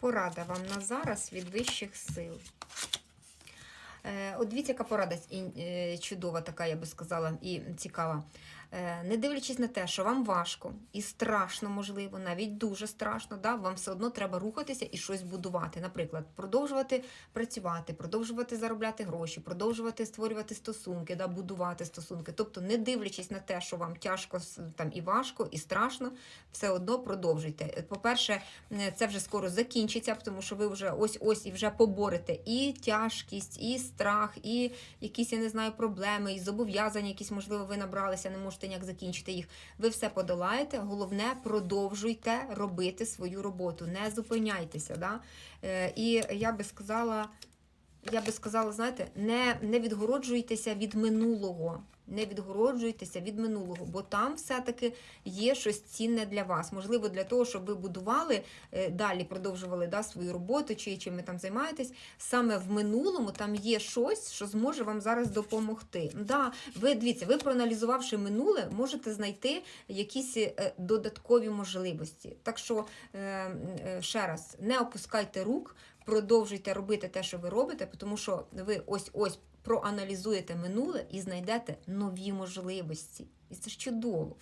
Порада вам на зараз від вищих сил. Е, От дивіться, яка порада е, чудова, така, я би сказала, і цікава. Е, Не дивлячись на те, що вам важко і страшно, можливо, навіть дуже страшно, да, вам все одно треба рухатися і щось будувати. Наприклад, продовжувати працювати, продовжувати заробляти гроші, продовжувати створювати стосунки, да, будувати стосунки. Тобто, не дивлячись на те, що вам тяжко там і важко, і страшно, все одно продовжуйте. Е, По-перше, це вже скоро закінчиться, тому що ви вже ось ось і вже поборете і тяжкість, і страх, і якісь, я не знаю, проблеми, і зобов'язання, якісь, можливо, ви набралися, не можете ніяк закінчити їх. Ви все подолаєте. Головне, продовжуйте робити свою роботу, не зупиняйтеся. Да? Е, І я би сказала. Я би сказала, знаєте, не, не відгороджуйтеся від минулого. Не відгороджуйтеся від минулого, бо там все-таки є щось цінне для вас. Можливо, для того, щоб ви будували е, далі, продовжували да, свою роботу чи чим ви там займаєтесь. Саме в минулому там є щось, що зможе вам зараз допомогти. Да, ви дивіться, ви проаналізувавши минуле, можете знайти якісь е, додаткові можливості. Так що е, ще раз не опускайте рук, продовжуйте робити те, що ви робите, тому що ви ось ось проаналізуєте минуле і знайдете нові можливості. І це ж чудово.